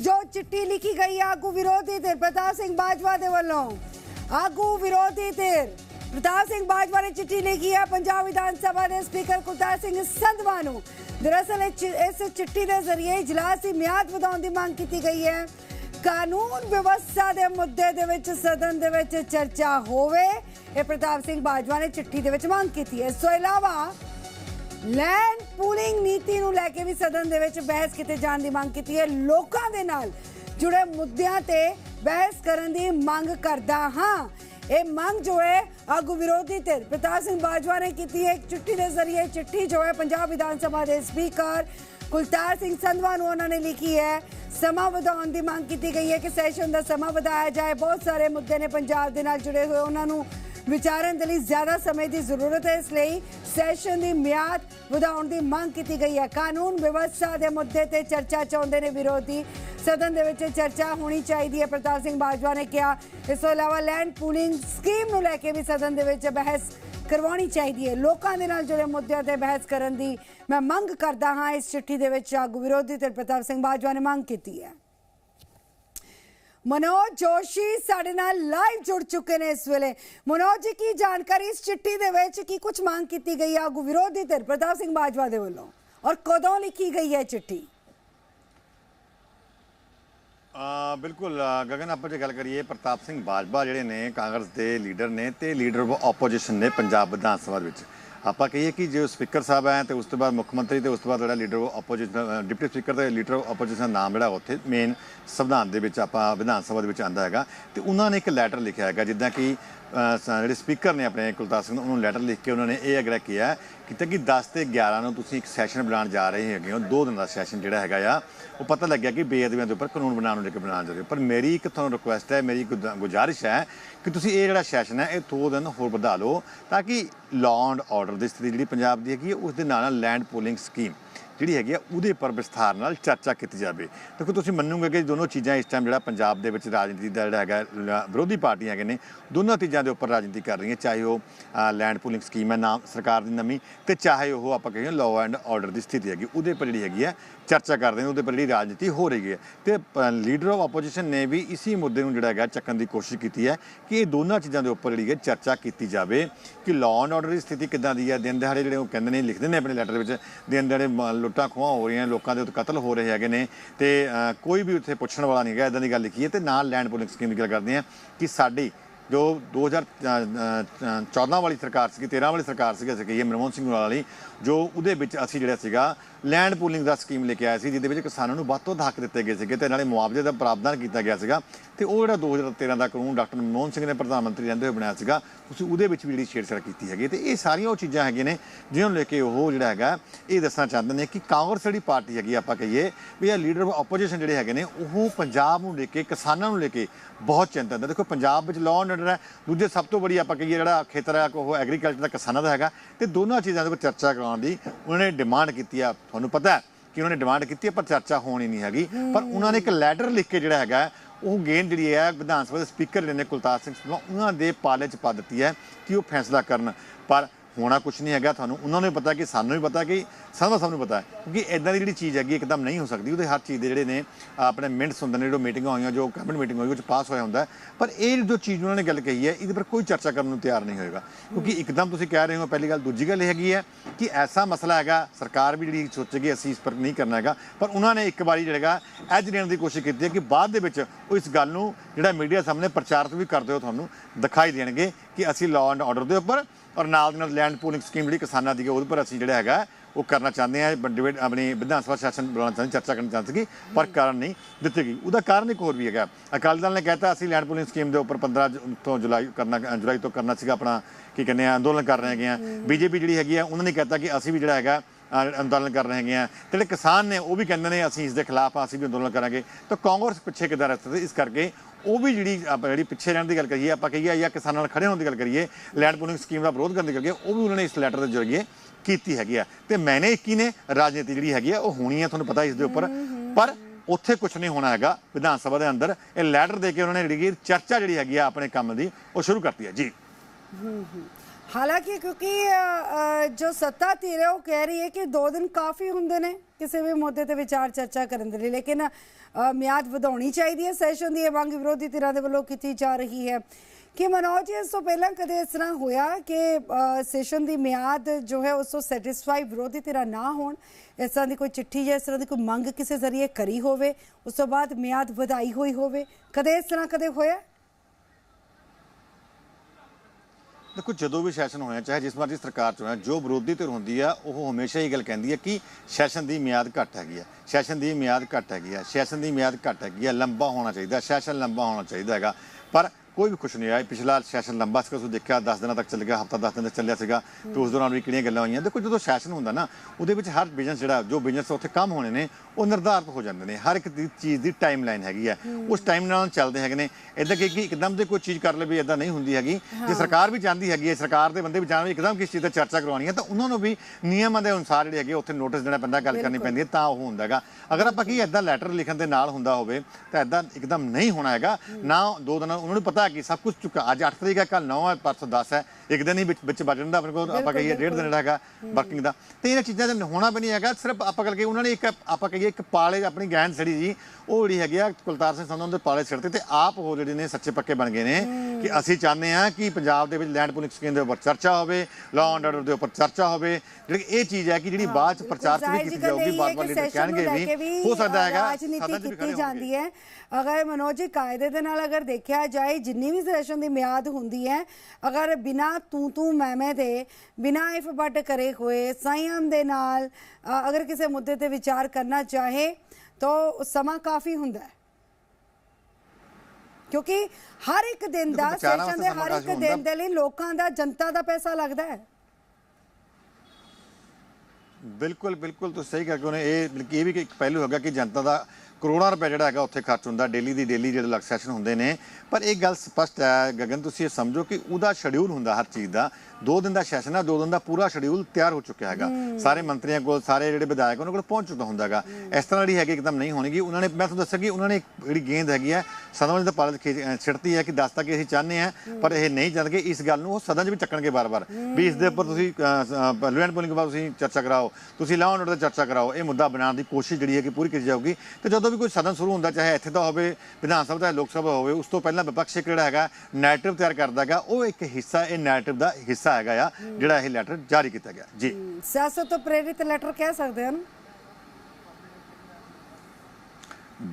ਜੋ ਚਿੱਠੀ ਲਿਖੀ ਗਈ ਆਗੂ ਵਿਰੋਧੀ ਧਿਰ ਪ੍ਰਤਾਪ ਸਿੰਘ ਬਾਜਵਾ ਦੇ ਵੱਲੋਂ। ਆਗੂ ਵਿਰੋਧੀ ਧਿਰ ਪ੍ਰਤਾਪ ਸਿੰਘ ਬਾਜਵਾ ਨੇ ਚਿੱਠੀ ਲਿਖੀ ਹੈ ਪੰਜਾਬ ਵਿਧਾਨ ਸਭਾ ਦੇ ਸਪੀਕਰ ਕੁਲਤਾਰ ਸਿੰਘ ਸੰਧਵਾ ਨੂੰ। ਦਰਅਸਲ ਇਸ ਚਿੱਠੀ ਦੇ ਜ਼ਰੀਏ ਇਜਲਾਸ ਦੀ ਮਿਆਦ ਵਧਾਉਣ ਦੀ ਮੰਗ ਕੀਤੀ ਗਈ ਹੈ। ਕਾਨੂੰਨ ਵਿਵਸਥਾ ਦੇ ਮੁੱਦੇ ਦੇ ਵਿੱਚ, ਸਦਨ ਦੇ ਵਿੱਚ ਚਰਚਾ ਹੋਵੇ, ਇਹ ਪ੍ਰਤਾਪ ਸਿੰਘ ਬਾਜਵਾ ਨੇ ਚਿੱਠੀ ਦੇ ਵਿੱਚ ਮੰਗ ਕੀਤੀ ਹੈ। ਇਸ ਤੋਂ ਇਲਾਵਾ ਲੈਂਡ ਪੂਲਿੰਗ ਨੀਤੀ ਨੂੰ ਲੈ ਕੇ ਵੀ ਸਦਨ ਦੇ ਵਿੱਚ ਬਹਿਸ ਕੀਤੇ ਜਾਣ ਦੀ ਮੰਗ ਕੀਤੀ ਹੈ। ਲੋਕਾਂ ਦੇ ਨਾਲ ਜੁੜੇ ਮੁੱਦਿਆਂ ਤੇ ਬਹਿਸ ਕਰਨ ਦੀ ਮੰਗ ਕਰਦਾ ਹਾਂ। ਇਹ ਮੰਗ ਜੋ ਹੈ, ਆਗੂ ਵਿਰੋਧੀ ਧਿਰ ਪ੍ਰਤਾਪ ਸਿੰਘ ਬਾਜਵਾ ਨੇ ਕੀਤੀ ਹੈ। ਇੱਕ ਚਿੱਠੀ ਦੇ ਜ਼ਰੀਏ ਚਿੱਠੀ ਜੋ ਹੈ, ਪੰਜਾਬ ਵਿਧਾਨ ਸਭਾ ਦੇ ਸਪੀਕਰ ਕੁਲਤਾਰ ਸਿੰਘ ਸੰਧਵਾ ਨੂੰ ਉਹਨਾਂ ਨੇ ਲਿਖੀ ਹੈ। ਸਮਾਂ ਵਧਾਉਣ ਦੀ ਮੰਗ ਕੀਤੀ ਗਈ ਹੈ ਕਿ ਸੈਸ਼ਨ ਦਾ ਸਮਾਂ ਵਧਾਇਆ ਜਾਏ। ਬਹੁਤ ਸਾਰੇ ਮੁੱਦੇ ਨੇ ਪੰਜਾਬ ਦੇ ਨਾਲ ਜੁੜੇ ਹੋਏ। ਉਹਨਾਂ ਨੂੰ ਵਿਚਾਰਨ ਦੇ ਲਈ ਜ਼ਿਆਦਾ ਸਮੇਂ ਦੀ ਜ਼ਰੂਰਤ ਹੈ। ਇਸ ਲਈ ਸੈਸ਼ਨ ਦੀ ਮਿਆਦ ਵਧਾਉਣ ਦੀ ਮੰਗ ਕੀਤੀ ਗਈ ਹੈ। ਕਾਨੂੰਨ ਵਿਵਸਥਾ ਦੇ ਮੁੱਦੇ ਤੇ ਚਰਚਾ ਚਾਹੁੰਦੇ ਨੇ ਵਿਰੋਧੀ। ਸਦਨ ਦੇ ਵਿੱਚ ਚਰਚਾ ਹੋਣੀ ਚਾਹੀਦੀ ਹੈ। ਪ੍ਰਤਾਪ ਸਿੰਘ ਬਾਜਵਾ ਨੇ ਕਿਹਾ, ਇਸ ਤੋਂ ਇਲਾਵਾ ਲੈਂਡ ਪੂਲਿੰਗ ਸਕੀਮ ਨੂੰ ਲੈ ਕੇ ਵੀ ਸਦਨ ਦੇ ਵਿੱਚ ਬਹਿਸ ਕਰਵਾਉਣੀ ਚਾਹੀਦੀ ਹੈ। ਲੋਕਾਂ ਦੇ ਨਾਲ ਜੁੜੇ ਮੁੱਦਿਆਂ ਤੇ ਬਹਿਸ ਕਰਨ ਦੀ ਮੈਂ ਮੰਗ ਕਰਦਾ ਹਾਂ। ਇਸ ਚਿੱਠੀ ਦੇ ਵਿੱਚ ਆਗੂ ਵਿਰੋਧੀ ਤੇ ਪ੍ਰਤਾਪ ਸਿੰਘ ਬਾਜਵਾ ਨੇ ਮੰਗ ਕੀਤੀ ਹੈ। ਮਨੋਜ ਜੋਸ਼ੀ ਸਾਡੇ ਨਾਲ ਲਾਈਵ ਜੁੜ ਚੁੱਕੇ ਨੇ ਇਸ ਵੇਲੇ। ਮਨੋਜ ਜੀ, ਕੀ ਜਾਣਕਾਰੀ ਇਸ ਚਿੱਠੀ ਦੇ ਵਿੱਚ? ਕੀ ਕੁਝ ਮੰਗ ਕੀਤੀ ਗਈ ਹੈ ਆਗੂ ਵਿਰੋਧੀ ਧਿਰ ਪ੍ਰਤਾਪ ਸਿੰਘ ਬਾਜਵਾ ਦੇ ਵੱਲੋਂ? ਔਰ ਕਦੋਂ ਲਿਖੀ ਗਈ ਹੈ ਚਿੱਠੀ? ਆ ਬਿਲਕੁਲ ਗਗਨ, ਆਪਾਂ ਜੇ ਗੱਲ ਕਰੀਏ ਪ੍ਰਤਾਪ ਸਿੰਘ ਬਾਜਵਾ ਜਿਹੜੇ ਨੇ ਕਾਂਗਰਸ ਦੇ ਲੀਡਰ ਨੇ ਤੇ ਲੀਡਰ ਆਫ ਆਪੋਜੀਸ਼ਨ ਨੇ ਪੰਜਾਬ ਵਿਧਾਨ ਸਭਾ ਦੇ ਵਿੱਚ। ਆਪਾਂ ਕਹੀਏ ਕਿ ਜੋ ਸਪੀਕਰ ਸਾਹਿਬ ਹੈ ਤੇ ਉਸ ਤੋਂ ਬਾਅਦ ਮੁੱਖ ਮੰਤਰੀ ਤੇ ਉਸ ਤੋਂ ਬਾਅਦ ਜਿਹੜਾ leader of opposition deputy speaker ਤੇ ਲੀਡਰ ਆਫ ਆਪੋਜੀਸ਼ਨ ਨਾਮ ਜਿਹੜਾ ਉੱਥੇ ਮੇਨ ਸੰਵਿਧਾਨ ਦੇ ਵਿੱਚ ਆਪਾਂ ਵਿਧਾਨ ਸਭਾ ਦੇ ਵਿੱਚ ਆਂਦਾ ਹੈਗਾ। ਤੇ ਉਹਨਾਂ ਨੇ ਇੱਕ ਲੈਟਰ ਲਿਖਿਆ ਹੈਗਾ ਜਿੱਦਾਂ ਕਿ ਜਿਹੜੇ ਸਪੀਕਰ ਨੇ ਆਪਣੇ ਕੁਲਤਾਰ ਸਿੰਘ ਉਹਨੂੰ ਲੈਟਰ ਲਿਖ ਕੇ ਉਹਨਾਂ ਨੇ ਇਹ ਅਗਰਾ ਕੀਤਾ ਕਿ ਕਿ 10 ਤੇ 11 ਨੂੰ ਤੁਸੀਂ ਇੱਕ ਸੈਸ਼ਨ ਬਣਾਉਣ ਜਾ ਰਹੇ ਹੈਗੇ ਹੋ, ਦੋ ਦਿਨ ਦਾ ਸੈਸ਼ਨ ਜਿਹੜਾ ਹੈਗਾ ਆ, ਉਹ ਪਤਾ ਲੱਗਿਆ ਕਿ ਬੇਅਦਬੀਆਂ ਦੇ ਉੱਪਰ ਕਾਨੂੰਨ ਬਣਾਉਣ ਨੂੰ ਲੈ ਕੇ ਬਣਾਉਣ ਜਾ ਰਹੇ ਹੋ। ਪਰ ਮੇਰੀ ਇੱਕ ਤੁਹਾਨੂੰ ਰਿਕੁਐਸਟ ਹੈ, ਮੇਰੀ ਗੁਜ਼ਾ- ਗੁਜ਼ਾਰਿਸ਼ ਹੈ ਕਿ ਤੁਸੀਂ ਇਹ ਜਿਹੜਾ ਸੈਸ਼ਨ ਹੈ, ਇਹ ਦੋ ਦਿਨ ਹੋਰ ਵਧਾ ਲਓ ਤਾਂ ਕਿ ਲਾਅ ਐਂਡ ਆਰਡਰ ਦੀ ਸਥਿਤੀ ਜਿਹੜੀ ਪੰਜਾਬ ਦੀ ਹੈਗੀ ਹੈ ਉਸ ਦੇ ਨਾਲ ਨਾਲ ਲੈਂਡ ਪੂਲਿੰਗ ਸਕੀਮ ਜਿਹੜੀ ਹੈਗੀ ਆ, ਉਹਦੇ ਉੱਪਰ ਵਿਸਥਾਰ ਨਾਲ ਚਰਚਾ ਕੀਤੀ ਜਾਵੇ। ਦੇਖੋ, ਤੁਸੀਂ ਮੰਨੋਗੇ ਕਿ ਦੋਨੋਂ ਚੀਜ਼ਾਂ ਇਸ ਟਾਈਮ ਜਿਹੜਾ ਪੰਜਾਬ ਦੇ ਵਿੱਚ ਰਾਜਨੀਤੀ ਦਾ ਜਿਹੜਾ ਹੈਗਾ ਵਿਰੋਧੀ ਪਾਰਟੀਆਂ ਹੈਗੇ ਨੇ, ਦੋਨਾਂ ਚੀਜ਼ਾਂ ਦੇ ਉੱਪਰ ਰਾਜਨੀਤੀ ਕਰ ਰਹੀਆਂ, ਚਾਹੇ ਉਹ ਲੈਂਡ ਪੂਲਿੰਗ ਸਕੀਮ ਹੈ ਨਾਮ ਸਰਕਾਰ ਦੀ ਨਵੀਂ, ਤੇ ਚਾਹੇ ਉਹ ਆਪਾਂ ਕਹੀਏ ਲਾਅ ਐਂਡ ਆਰਡਰ ਦੀ ਸਥਿਤੀ ਹੈਗੀ, ਉਹਦੇ ਉੱਪਰ ਜਿਹੜੀ ਹੈਗੀ ਹੈ ਚਰਚਾ ਕਰਦੇ ਨੇ, ਉਹਦੇ ਉੱਪਰ ਜਿਹੜੀ ਰਾਜਨੀਤੀ ਹੋ ਰਹੀ ਹੈ। ਤੇ ਲੀਡਰ ਆਫ ਆਪੋਜੀਸ਼ਨ ਨੇ ਵੀ ਇਸੇ ਮੁੱਦੇ ਨੂੰ ਜਿਹੜਾ ਹੈਗਾ ਚੱਕਣ ਦੀ ਕੋਸ਼ਿਸ਼ ਕੀਤੀ ਹੈ ਕਿ ਇਹ ਦੋਨਾਂ ਚੀਜ਼ਾਂ ਦੇ ਉੱਪਰ ਜਿਹੜੀ ਹੈ ਚਰਚਾ ਕੀਤੀ ਜਾਵੇ ਕਿ ਲਾਅ ਐਂਡ ਆਰਡਰ ਦੀ ਸਥਿਤੀ ਕਿੱਦਾਂ ਦੀ ਹੈ। ਦਿਨ ਦਿਹਾੜੇ ਜਿਹੜੇ ਉਹ ਕਹਿੰਦੇ ਨੇ, ਲਿਖਦੇ ਨੇ ਆਪਣੇ ਲੈਟਰ ਵਿੱਚ, ਦਿਨ ਦਿਹਾੜੇ ਲੁੱਟਾਂ ਖੋਹਾਂ ਹੋ ਰਹੀਆਂ, ਲੋਕਾਂ ਦੇ ਉੱਤੇ ਕਤਲ ਹੋ ਰਹੇ ਹੈਗੇ ਨੇ ਤੇ ਕੋਈ ਵੀ ਉੱਥੇ ਪੁੱਛਣ ਵਾਲਾ ਨਹੀਂ ਹੈਗਾ ਇਦਾਂ ਦੀ ਗੱਲ ਲਿਖੀ ਹੈ ਤੇ ਨਾਲ ਲੈਂਡ ਪੂਲਿੰਗ ਸਕੀਮ ਦੀ ਗੱਲ ਕਰਦੇ ਆ ਕਿ ਸਾਡੀ ਜੋ 2014 ਵਾਲੀ ਸਰਕਾਰ ਸੀਗੀ 13 ਵਾਲੀ ਸਰਕਾਰ ਸੀਗੀ, ਅਸੀਂ ਕਹੀਏ ਮਨਮੋਹਨ ਸਿੰਘ ਵਾਲੀ, ਜੋ ਉਹਦੇ ਵਿੱਚ ਅਸੀਂ ਜਿਹੜਾ ਸੀਗਾ ਲੈਂਡ ਪੂਲਿੰਗ ਦਾ ਸਕੀਮ ਲੈ ਕੇ ਆਇਆ ਸੀ, ਜਿਹਦੇ ਵਿੱਚ ਕਿਸਾਨਾਂ ਨੂੰ ਵੱਧ ਤੋਂ ਵੱਧ ਹੱਕ ਦਿੱਤੇ ਗਏ ਸੀਗੇ ਤੇ ਨਾਲੇ ਮੁਆਵਜ਼ੇ ਦਾ ਪ੍ਰਾਵਧਾਨ ਕੀਤਾ ਗਿਆ ਸੀਗਾ। ਤੇ ਉਹ ਜਿਹੜਾ 2013 ਦਾ ਕਾਨੂੰਨ ਡਾਕਟਰ ਮਨਮੋਹਨ ਸਿੰਘ ਨੇ ਪ੍ਰਧਾਨ ਮੰਤਰੀ ਰਹਿੰਦੇ ਹੋਏ ਬਣਾਇਆ ਸੀਗਾ, ਤੁਸੀਂ ਉਹਦੇ ਵਿੱਚ ਵੀ ਜਿਹੜੀ ਛੇੜਛਾੜ ਕੀਤੀ ਹੈਗੀ ਤੇ ਇਹ ਸਾਰੀਆਂ ਉਹ ਚੀਜ਼ਾਂ ਹੈਗੀਆਂ ਨੇ ਜਿਹਨਾਂ ਨੂੰ ਲੈ ਕੇ ਉਹ ਜਿਹੜਾ ਹੈਗਾ, ਇਹ ਦੱਸਣਾ ਚਾਹੁੰਦੇ ਨੇ ਕਿ ਕਾਂਗਰਸ ਜਿਹੜੀ ਪਾਰਟੀ ਹੈਗੀ ਆਪਾਂ ਕਹੀਏ ਵੀ ਇਹ ਲੀਡਰ ਆਫ ਆਪੋਜੀਸ਼ਨ ਜਿਹੜੇ ਹੈਗੇ ਨੇ, ਉਹ ਪੰਜਾਬ ਨੂੰ ਲੈ ਕੇ, ਕਿਸਾਨਾਂ ਨੂੰ ਲੈ ਕੇ ਬਹੁਤ ਚਿੰਤਤ ਹੈ ਦੇਖੋ ਪੰਜਾਬ ਵਿੱਚ ਲਾਅ ਐਂਡ ਆਰਡਰ ਹੈ, ਦੂਜੇ ਸਭ ਤੋਂ ਬੜੀ ਆਪਾਂ ਕਹੀਏ ਜਿਹੜਾ ਖੇਤਰ ਹੈ, ਉਹ ਐਗਰੀਕਲਚਰ ਦਾ ਕਿਸਾਨਾਂ ਦਾ ਹੈਗਾ। ਤੇ ਦੋਨਾਂ ਚੀਜ਼ਾਂ ਦੇ ਉੱਪਰ ਚਰਚਾ ਕਰਾਉਣ ਦੀ ਉਹਨਾਂ ਨੇ ਡਿਮਾਂਡ ਕੀਤੀ ਆ, ਤੁਹਾਨੂੰ ਪਤਾ ਹੈ। ਕਿ ਉਹਨਾਂ ਨੇ ਡਿਮਾਂਡ ਕੀਤੀ ਹੈ, ਪਰ ਚਰਚਾ ਹੋਣੀ ਨਹੀਂ ਹੈਗੀ। ਪਰ ਉਹਨਾਂ ਨੇ ਇੱਕ ਲੈਟਰ ਲਿਖ ਕੇ ਜਿਹੜਾ ਹੈਗਾ, ਉਹ ਗੇਂਦ ਜਿਹੜੀ ਹੈ, ਵਿਧਾਨ ਸਭਾ ਦੇ ਸਪੀਕਰ ਜਿਹੜੇ ਨੇ ਕੁਲਤਾਰ ਸਿੰਘ ਸੰਧਵਾ ਉਹਨਾਂ ਦੇ ਪਾਲੇ ਚ ਪਾ ਦਿੱਤੀ ਹੈ ਕਿ ਉਹ ਫੈਸਲਾ ਕਰਨ। ਪਰ ਹੋਣਾ ਕੁਝ ਨਹੀਂ ਹੈਗਾ, ਤੁਹਾਨੂੰ ਉਹਨਾਂ ਨੂੰ ਵੀ ਪਤਾ ਕਿ, ਸਾਨੂੰ ਵੀ ਪਤਾ ਕਿ, ਸਾਨੂੰ ਸਭ ਨੂੰ ਪਤਾ ਹੈ, ਕਿਉਂਕਿ ਇਦਾਂ ਦੀ ਜਿਹੜੀ ਚੀਜ਼ ਹੈਗੀ, ਇੱਕਦਮ ਨਹੀਂ ਹੋ ਸਕਦੀ। ਉਹਦੇ ਹਰ ਚੀਜ਼ ਦੇ ਜਿਹੜੇ ਨੇ ਆਪਣੇ ਮਿੰਟਸ ਹੁੰਦੇ ਨੇ ਜੋ ਮੀਟਿੰਗਾਂ ਹੋਈਆਂ, ਜੋ ਕੈਬਨਿਟ ਮੀਟਿੰਗ ਹੋਈ ਉਹ ਚ ਪਾਸ ਹੋਇਆ ਹੁੰਦਾ ਪਰ ਇਹ ਜੋ ਚੀਜ਼ ਉਹਨਾਂ ਨੇ ਗੱਲ ਕਹੀ ਹੈ, ਇਹਦੇ ਪਰ ਕੋਈ ਚਰਚਾ ਕਰਨ ਨੂੰ ਤਿਆਰ ਨਹੀਂ ਹੋਏਗਾ। ਕਿਉਂਕਿ ਇੱਕਦਮ ਤੁਸੀਂ ਕਹਿ ਰਹੇ ਹੋ, ਪਹਿਲੀ ਗੱਲ ਦੂਜੀ ਗੱਲ ਇਹ ਹੈਗੀ ਹੈ ਕਿ ਐਸਾ ਮਸਲਾ ਹੈਗਾ, ਸਰਕਾਰ ਵੀ ਜਿਹੜੀ ਸੋਚੇਗੀ, ਅਸੀਂ ਇਸ ਪਰ ਨਹੀਂ ਕਰਨਾ ਹੈਗਾ। ਪਰ ਉਹਨਾਂ ਨੇ ਇੱਕ ਵਾਰੀ ਜਿਹੜਾ ਐਜ ਦੇਣ ਦੀ ਕੋਸ਼ਿਸ਼ ਕੀਤੀ ਹੈ ਕਿ ਬਾਅਦ ਦੇ ਵਿੱਚ ਉਹ ਇਸ ਗੱਲ ਨੂੰ ਜਿਹੜਾ ਮੀਡੀਆ ਸਾਹਮਣੇ ਪ੍ਰਚਾਰਿਤ ਵੀ ਕਰਦੇ ਹੋ ਤੁਹਾਨੂੰ ਦਿਖਾਈ ਦੇਣਗੇ ਕਿ ਅਸੀਂ ਲਾਅ ਐਂਡ ਆਰਡਰ ਦੇ ਉੱਪਰ ਔਰ ਨਾਲ ਦੇ ਨਾਲ ਲੈਂਡ ਪੂਲਿੰਗ ਸਕੀਮ ਜਿਹੜੀ ਕਿਸਾਨਾਂ ਦੀ ਹੈ ਉਹਦੇ ਉੱਪਰ ਅਸੀਂ ਜਿਹੜਾ ਹੈਗਾ ਉਹ ਕਰਨਾ ਚਾਹੁੰਦੇ ਆ ਡਿਬੇਟ ਆਪਣੀ ਵਿਧਾਨ ਸਭਾ ਸੈਸ਼ਨ ਬੁਲਾਉਣਾ ਚਾਹੁੰਦੇ ਚਰਚਾ ਕਰਨਾ ਚਾਹੁੰਦੇ ਸੀ ਪਰ ਕਾਰਨ ਨਹੀਂ ਦਿੱਤੀ ਗਈ ਉਹਦਾ ਕਾਰਨ ਇੱਕ ਹੋਰ ਵੀ ਹੈਗਾ। ਅਕਾਲੀ ਦਲ ਨੇ ਕਹਿਤਾ ਅਸੀਂ ਲੈਂਡ ਪੂਲਿੰਗ ਸਕੀਮ ਦੇ ਉੱਪਰ 15 ਜੁ- ਤੋਂ ਜੁਲਾਈ ਕਰਨਾ ਜੁਲਾਈ ਤੋਂ ਕਰਨਾ ਸੀਗਾ ਆਪਣਾ ਕੀ ਕਹਿੰਦੇ ਆ ਅੰਦੋਲਨ ਕਰ ਰਹੇ ਹੈਗੇ ਆ। ਬੀਜੇਪੀ ਜਿਹੜੀ ਹੈਗੀ ਆ ਉਹਨਾਂ ਨੇ ਕਹਿਤਾ ਕਿ ਅਸੀਂ ਵੀ ਜਿਹੜਾ ਹੈਗਾ ਅੰਦੋਲਨ ਕਰ ਰਹੇ ਹੈਗੇ ਆ ਤੇ ਜਿਹੜੇ ਕਿਸਾਨ ਨੇ ਉਹ ਵੀ ਕਹਿੰਦੇ ਨੇ ਅਸੀਂ ਇਸ ਦੇ ਖਿਲਾਫ ਆ, ਅਸੀਂ ਵੀ ਅੰਦੋਲਨ ਕਰਾਂਗੇ। ਤਾਂ ਕਾਂਗਰਸ ਪਿੱਛੇ ਕਿੱਦਾਂ ਰਹਿ ਸਕਦੀ? ਇਸ ਕਰਕੇ ਉਹ ਵੀ ਜਿਹੜੀ ਆਪਾਂ ਜਿਹੜੀ ਪਿੱਛੇ ਰਹਿਣ ਦੀ ਗੱਲ ਕਰੀਏ, ਆਪਾਂ ਕਹੀਏ ਜਾਂ ਕਿਸਾਨਾਂ ਨਾਲ ਖੜੇ ਹੋਣ ਦੀ ਗੱਲ ਕਰੀਏ, ਲੈਂਡ ਪੂਲਿੰਗ ਸਕੀਮ ਦਾ ਵਿਰੋਧ ਕਰਨ ਦੀ ਗੱਲ ਕਰੀਏ, ਉਹ ਵੀ ਉਹਨਾਂ ਨੇ ਇਸ ਲੈਟਰ ਦੇ ਜ਼ਰੀਏ ਕੀਤੀ ਹੈਗੀ ਆ। ਤੇ ਮੈਨੇ ਇੱਕ ਹੀ ਨੇ ਰਾਜਨੀਤੀ ਜਿਹੜੀ ਹੈਗੀ ਆ, ਉਹ ਹੋਣੀ ਹੈ ਤੁਹਾਨੂੰ ਪਤਾ ਇਸ ਦੇ ਉੱਪਰ। ਪਰ ਉੱਥੇ ਕੁਝ ਨਹੀਂ ਹੋਣਾ ਹੈਗਾ, ਵਿਧਾਨ ਸਭਾ ਦੇ ਅੰਦਰ। ਇਹ ਲੈਟਰ ਦੇ ਕੇ ਉਹਨਾਂ ਨੇ ਜਿਹੜੀ ਚਰਚਾ ਜਿਹੜੀ ਹੈਗੀ ਆ ਆਪਣੇ ਕੰਮ ਦੀ, ਉਹ ਸ਼ੁਰੂ ਕਰਤੀ ਹੈ। ਜੀ। ਹਾਲਾਂਕਿ ਕਿਉਂਕਿ ਜੋ ਸੱਤਾ ਧਿਰ ਹੈ, ਉਹ ਕਹਿ ਰਹੀ ਹੈ ਕਿ ਦੋ ਦਿਨ ਕਾਫੀ ਹੁੰਦੇ ਨੇ ਕਿਸੇ ਵੀ ਮੁੱਦੇ ਤੇ ਵਿਚਾਰ ਚਰਚਾ ਕਰਨ ਦੇ ਲਈ। ਲੇਕਿਨ ਮਿਆਦ ਵਧਾਉਣੀ ਚਾਹੀਦੀ ਹੈ, ਸੈਸ਼ਨ ਦੀ ਇਹ ਮੰਗ ਵਿਰੋਧੀ ਧਿਰਾਂ ਦੇ ਵੱਲੋਂ ਕੀਤੀ ਜਾ ਰਹੀ ਹੈ। ਕਿ ਮਨੋਜ, ਇਸ ਤੋਂ ਪਹਿਲਾਂ ਕਦੇ ਇਸ ਤਰ੍ਹਾਂ ਹੋਇਆ ਕਿ ਸੈਸ਼ਨ ਦੀ ਮਿਆਦ ਜੋ ਹੈ, ਉਸ ਤੋਂ ਸੈਟੀਸਫਾਈ ਵਿਰੋਧੀ ਧਿਰਾਂ ਨਾ ਹੋਣ? ਇਸ ਤਰ੍ਹਾਂ ਦੀ ਕੋਈ ਚਿੱਠੀ ਜਾਂ ਇਸ ਤਰ੍ਹਾਂ ਦੀ ਕੋਈ ਮੰਗ ਕਿਸੇ ਜ਼ਰੀਏ ਕਰੀ ਹੋਵੇ? ਉਸ ਤੋਂ ਬਾਅਦ ਮਿਆਦ ਵਧਾਈ ਹੋਈ ਹੋਵੇ? ਕਦੇ ਇਸ ਤਰ੍ਹਾਂ ਕਦੇ ਹੋਇਆ? ਦੇਖੋ, ਜਦੋਂ ਵੀ ਸੈਸ਼ਨ ਹੋਇਆ ਚਾਹੇ ਜਿਸ ਮਰਜ਼ੀ ਸਰਕਾਰ ਚ ਹੋਇਆ ਜੋ ਵਿਰੋਧੀ ਧਿਰ ਹੁੰਦੀ ਆ, ਉਹ ਹਮੇਸ਼ਾ ਹੀ ਗੱਲ ਕਹਿੰਦੀ ਹੈ ਕਿ ਸੈਸ਼ਨ ਦੀ ਮਿਆਦ ਘੱਟ ਹੈਗੀ ਆ। ਸੈਸ਼ਨ ਦੀ ਮਿਆਦ ਘੱਟ ਹੈਗੀ ਆ। ਸੈਸ਼ਨ ਦੀ ਮਿਆਦ ਘੱਟ ਹੈਗੀ ਆ। ਲੰਬਾ ਹੋਣਾ ਚਾਹੀਦਾ। ਸੈਸ਼ਨ ਲੰਬਾ ਹੋਣਾ ਚਾਹੀਦਾ ਹੈਗਾ। ਪਰ ਕੋਈ ਵੀ ਕੁਛ ਨਹੀਂ ਆਇਆ। ਪਿਛਲਾ ਸੈਸ਼ਨ ਲੰਬਾ ਸੀਗਾ ਤੁਸੀਂ ਦੇਖਿਆ 10 ਦਿਨਾਂ ਤੱਕ ਚੱਲ ਗਿਆ ਹਫਤਾ 10 ਦਿਨ ਤੱਕ ਚੱਲਿਆ ਸੀਗਾ। ਤੇ ਉਸ ਦੌਰਾਨ ਵੀ ਕਿਹੜੀਆਂ ਗੱਲਾਂ ਹੋਈਆਂ? ਦੇਖੋ ਜਦੋਂ ਸੈਸ਼ਨ ਹੁੰਦਾ ਨਾ ਉਹਦੇ ਵਿੱਚ ਹਰ ਬਿਜ਼ਨਸ ਜਿਹੜਾ ਜੋ ਬਿਜ਼ਨਸ ਉੱਥੇ ਕੰਮ ਹੋਣੇ ਨੇ ਉਹ ਨਿਰਧਾਰਤ ਹੋ ਜਾਂਦੇ ਨੇ। ਹਰ ਇੱਕ ਦੀ ਚੀਜ਼ ਦੀ ਟਾਈਮ ਲਾਈਨ ਹੈਗੀ ਆ। ਉਸ ਟਾਈਮ ਨਾਲ ਚੱਲਦੇ ਹੈਗੇ ਨੇ। ਇਦਾਂ ਕਿ ਕਿ ਇੱਕਦਮ ਤੇ ਕੋਈ ਚੀਜ਼ ਕਰ ਲਵੇ ਇਦਾਂ ਨਹੀਂ ਹੁੰਦੀ ਹੈਗੀ। ਜੇ ਸਰਕਾਰ ਵੀ ਚਾਹੁੰਦੀ ਹੈਗੀ ਹੈ ਸਰਕਾਰ ਦੇ ਬੰਦੇ ਵੀ ਚਾਹੁੰਦੇ ਇੱਕਦਮ ਕਿਸ ਚੀਜ਼ ਤੇ ਚਰਚਾ ਕਰਵਾਉਣੀ ਹੈ ਤਾਂ ਉਹਨਾਂ ਨੂੰ ਵੀ ਨਿਯਮਾਂ ਦੇ ਅਨੁਸਾਰ ਜਿਹੜੇ ਹੈਗੇ ਉੱਥੇ ਨੋਟਿਸ ਦੇਣਾ ਪੈਂਦਾ ਗੱਲ ਕਰਨੀ ਪੈਂਦੀ ਹੈ ਤਾਂ ਉਹ ਹੁੰਦਾ ਹੈਗਾ। ਅਗਰ ਆਪਾਂ ਕੀ ਇਦਾਂ ਲੈਟਰ ਲਿਖਣ ਦੇ ਨਾਲ ਹੁੰਦਾ ਹੋਵੇ ਤਾਂ ਇਦਾਂ ਇੱਕਦਮ ਨਹੀਂ ਹੋਣਾ ਹੈਗਾ। ਨਾ ਦੋ ਦਿਨ ਉਹਨਾਂ ਨੂੰ ਪਤਾ ਹੈ ਕਿ ਸਭ ਕੁਝ ਚੁੱਕਾ। ਅੱਜ 8 ਤਰੀਕ ਹੈ ਕੱਲ 9 ਹੈ ਪਰਸੋਂ 10 ਹੈ। ਇੱਕ ਦਿਨ ਹੀ ਵਿੱਚ ਵਿੱਚ ਬਚ ਜਾਂਦਾ ਆਪਣੇ ਕੋਲ ਆਪਾਂ ਕਹੀਏ ਡੇਢ ਦਿਨ ਜਿਹੜਾ ਹੈਗਾ ਵਰਕਿੰਗ ਦਾ। ਤੇ ਇਹਨਾਂ ਚੀਜ਼ਾਂ ਦਾ ਹੋਣਾ ਵੀ ਨਹੀਂ ਹੈਗਾ ਸਿਰਫ ਆਪਾਂ ਕਰਕੇ ਉਹਨਾਂ ਨੇ ਇੱਕ ਆਪਾਂ ਕਹੀਏ ਇੱਕ ਪਾਲੇ ਆਪਣੀ ਗੈਨ ਸੜੀ ਜੀ ਉਹ ਜਿਹੜੀ ਹੈਗੀ ਆ ਕੁਲਤਾਰ ਸਿੰਘ ਸੰਧੂ ਦੇ ਪਾਲੇ ਸਿਰਤੇ ਤੇ ਆਪ ਉਹ ਜਿਹੜੇ ਨੇ ਸੱਚੇ ਪੱਕੇ ਬਣ ਗਏ ਨੇ। ਕਿ ਅਸੀਂ ਚਾਹੁੰਦੇ ਹਾਂ ਕਿ ਪੰਜਾਬ ਦੇ ਵਿੱਚ ਲੈਂਡ ਪੁਲਿੰਗ ਸਕੀਮ ਦੇ ਉੱਪਰ ਚਰਚਾ ਹੋਵੇ ਲਾਅ ਐਂਡ ਆਰਡਰ ਦੇ ਉੱਪਰ ਚਰਚਾ ਹੋਵੇ। ਜਿਹੜੀ ਇਹ ਚੀਜ਼ ਹੈ ਕਿ ਜਿਹੜੀ ਬਾਅਦ ਚ ਪ੍ਰਚਾਰ ਚ ਵੀ ਕੀਤੀ ਜਾਊਗੀ ਇਹੀ ਬਾਰ ਹੈ ਬਾਰ ਕਿ ਲੀਡਰ ਕਹਿਣਗੇ ਵੀ ਹੋ ਸਕਦਾ ਹੈਗਾ ਰਾਜਨੀਤੀ ਕੀਤੀ। ਜਾਂਦੀ ਹੈ। ਅਗਰ ਮਨੋਜ ਜੀ ਕਾਇਦੇ ਦੇ ਨਾਲ ਅਗਰ ਦੇਖਿਆ ਜਾਏ ਜਿੰਨੀ ਵੀ ਸੈਸ਼ਨ ਦੀ ਮਿਆਦ ਹੁੰਦੀ ਹੈ ਅਗਰ ਬਿਨਾ ਤੂੰ ਤੂੰ ਮੈਂ ਮੈਂ ਦੇ ਬਿਨਾ ਇਫ ਬਟ ਕਰੇ ਹੋਏ ਸੰਯਮ ਦੇ ਨਾਲ ਅਗਰ ਕਿਸੇ ਮੁੱਦੇ ਤੇ ਵਿਚਾਰ ਕਰਨਾ ਚਾਹੇ ਤਾਂ ਸਮਾਂ ਕਾਫੀ ਹੁੰਦਾ ਹੈ। ਕਿਉਂਕਿ ਹਰ ਇੱਕ ਦਿਨ ਦਾ ਸੈਸ਼ਨ ਦੇ ਹਰ ਇੱਕ ਦਿਨ। ਦੇ ਲਈ ਲੋਕਾਂ ਦਾ ਜਨਤਾ ਦਾ ਪੈਸਾ ਲੱਗਦਾ ਹੈ ਬਿਲਕੁਲ ਬਿਲਕੁਲ ਤੁਸੀਂ ਸਹੀ ਕਰਕੇ ਉਹਨੇ ਇਹ ਬਲਕਿ ਇਹ ਵੀ ਇੱਕ ਪਹਿਲੂ ਹੈਗਾ ਕਿ ਜਨਤਾ ਦਾ ਕਰੋੜਾਂ ਰੁਪਏ ਜਿਹੜਾ ਹੈਗਾ ਉੱਥੇ ਖਰਚ ਹੁੰਦਾ ਡੇਲੀ ਦੀ ਡੇਲੀ ਜਿਹੜੇ ਲੱਖ ਸੈਸ਼ਨ ਹੁੰਦੇ ਨੇ। ਪਰ ਇਹ ਗੱਲ ਸਪਸ਼ਟ ਹੈ ਗਗਨ ਤੁਸੀਂ ਇਹ ਸਮਝੋ ਕਿ ਉਹਦਾ ਸ਼ਡਿਊਲ ਹੁੰਦਾ ਹਰ ਚੀਜ਼ ਦਾ। ਦੋ ਦਿਨ ਦਾ ਸੈਸ਼ਨ ਹੈ ਦੋ ਦਿਨ ਦਾ ਪੂਰਾ ਸ਼ਡਿਊਲ ਤਿਆਰ ਹੋ ਚੁੱਕਿਆ ਹੈਗਾ। ਸਾਰੇ ਮੰਤਰੀਆਂ ਕੋਲ ਸਾਰੇ ਜਿਹੜੇ ਵਿਧਾਇਕ ਉਹਨਾਂ ਕੋਲ ਪਹੁੰਚ ਚੁੱਕਾ ਹੁੰਦਾ ਹੈਗਾ। ਇਸ ਤਰ੍ਹਾਂ ਜਿਹੜੀ ਹੈਗੀ ਇੱਕਦਮ ਨਹੀਂ ਹੋਣਗੀ ਉਹਨਾਂ ਨੇ ਮੈਂ ਤੁਹਾਨੂੰ ਦੱਸਿਆ ਕਿ ਉਹਨਾਂ ਨੇ ਇੱਕ ਜਿਹੜੀ ਗੇਂਦ ਹੈਗੀ ਹੈ ਸਦਨ ਵਿੱਚ ਪਾਲਤ ਛਿੜਤੀ ਹੈ ਕਿ ਦੱਸਤਾ ਕਿ ਅਸੀਂ ਚਾਹੁੰਦੇ ਹਾਂ ਪਰ ਇਹ ਨਹੀਂ ਚਾਹੁੰਦੇ ਇਸ ਗੱਲ ਨੂੰ ਉਹ ਸਦਨ 'ਚ ਵੀ ਚੱਕਣਗੇ ਬਾਰ-ਬਾਰ। ਵੀ ਇਸ ਦੇ ਉੱਪਰ ਤੁਸੀਂ ਲੈਂਡ ਪੋਲਿੰਗ ਬਾਅਦ ਤੁਸੀਂ ਚਰਚਾ ਕਰਾਓ। ਤੁਸੀਂ ਲਾਅ ਆਰਡਰ ਤੇ ਚਰਚਾ ਕਰਾਓ। ਇਹ ਮੁੱਦਾ ਬਣਾਉਣ ਦੀ ਕੋਸ਼ਿਸ਼ ਜਿਹੜੀ ਹੈ ਕਿ ਪੂਰੀ ਕੀਤੀ ਜਾਊਗੀ। ਤੇ ਜਦੋਂ ਵੀ ਕੋਈ ਸਦਨ ਸ਼ੁਰੂ ਹੁੰਦਾ ਚਾਹੇ ਇੱਥੇ ਦਾ ਹੋਵੇ ਵਿਧਾਨ ਸਭਾ ਦਾ ਲੋਕ ਸਭਾ ਹੋਵੇ ਉਸ ਤੋਂ ਪਹਿਲਾਂ ਵਿਪਕਸ਼ ਜਿਹੜਾ ਹੈਗਾ ਨੈਰੇਟਿਵ ਤਿਆਰ ਕਰਦਾ ਹੈਗਾ ਉਹ ਇੱਕ ਹਿੱਸਾ ਇਹ ਨੈਰੇਟਿਵ ਦਾ ਹਿੱਸਾ ਹੈਗਾ ਆ ਜਿਹੜਾ ਇਹ ਲੈਟਰ ਜਾਰੀ ਕੀਤਾ ਗਿਆ। ਜੀ। ਸਿਆਸਤ ਤੋਂ ਪ੍ਰੇਰਿਤ ਲੈਟਰ ਕਹਿ ਸਕਦੇ ਹਨ?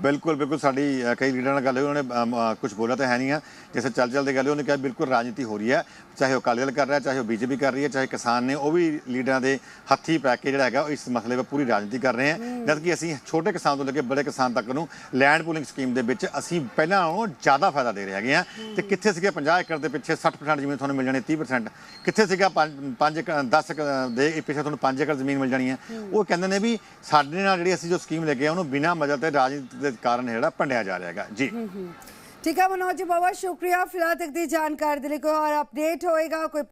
ਬਿਲਕੁਲ ਬਿਲਕੁਲ ਸਾਡੀ ਕਈ ਲੀਡਰਾਂ ਨਾਲ ਗੱਲ ਹੋਈ ਉਹਨਾਂ ਕੁਝ ਬੋਲਿਆ ਤਾਂ ਹੈ ਨਹੀਂ ਆ। ਜਿਵੇਂ ਚੱਲ ਚੱਲਦੇ ਗੱਲ ਉਹਨੇ ਕਿਹਾ ਬਿਲਕੁਲ ਰਾਜਨੀਤੀ ਹੋ ਰਹੀ ਹੈ ਚਾਹੇ ਉਹ ਅਕਾਲੀ ਦਲ ਕਰ ਰਿਹਾ ਚਾਹੇ ਉਹ ਬੀਜੇਪੀ ਕਰ ਰਹੀ ਹੈ ਚਾਹੇ ਕਿਸਾਨ ਨੇ ਉਹ ਵੀ ਲੀਡਰਾਂ ਦੇ ਹੱਥੀ ਪੈ ਕੇ ਜਿਹੜਾ ਹੈਗਾ ਉਹ ਇਸ ਮਸਲੇ 'ਤੇ ਪੂਰੀ ਰਾਜਨੀਤੀ ਕਰ ਰਹੇ ਹਨ ਜਦ ਕਿ ਅਸੀਂ ਛੋਟੇ ਕਿਸਾਨ ਤੋਂ ਲੈ ਕੇ ਬੜੇ ਕਿਸਾਨ ਤੱਕ ਨੂੰ ਲੈਂਡ ਪੂਲਿੰਗ ਸਕੀਮ ਦੇ ਵਿੱਚ ਅਸੀਂ ਪਹਿਲਾਂ ਨਾਲੋਂ ਜ਼ਿਆਦਾ ਫਾਇਦਾ ਦੇ ਰਹੇ ਹੈਗੇ ਆ ਤੇ ਕਿੱਥੇ ਸੀਗੇ 50 ਏਕੜ ਦੇ ਪਿੱਛੇ 60% ਜ਼ਮੀਨ ਤੁਹਾਨੂੰ ਮਿਲ ਜਾਣੀ 30% ਕਿੱਥੇ ਸੀਗਾ 5 10 ਦੇ ਪਿੱਛੇ ਤੁਹਾਨੂੰ 5 ਏਕੜ ਜ਼ਮੀਨ ਮਿਲ ਜਾਣੀ ਹੈ। ਉਹ ਕਹਿੰਦੇ ਨੇ ਵੀ ਸਾਡੇ ਨਾਲ ਜਿਹੜੀ ਅਸੀਂ ਜੋ ਸਕੀਮ ਲੈ ਕੇ ਆਏ ਉਹਨੂੰ ਬਿਨਾਂ ਮਜਾ ਤੇ ਰਾਜਨੀਤੀ ਦੇ ਕਾਰਨ ਜਿਹੜਾ ਭੰਡਿਆ ਜਾ ਰਿਹਾ ਹੈਗਾ। ਜੀ। ਠੀਕ ਹੈ ਮਨੋਜ ਜੀ, ਬਹੁਤ ਬਹੁਤ ਸ਼ੁਕਰੀਆ ਫਿਲਹਾਲ ਤੱਕ ਦੀ ਜਾਣਕਾਰੀ ਦੇ ਲਈ। ਕੋਈ ਹੋਰ ਅਪਡੇਟ ਹੋਏਗਾ, ਕੋਈ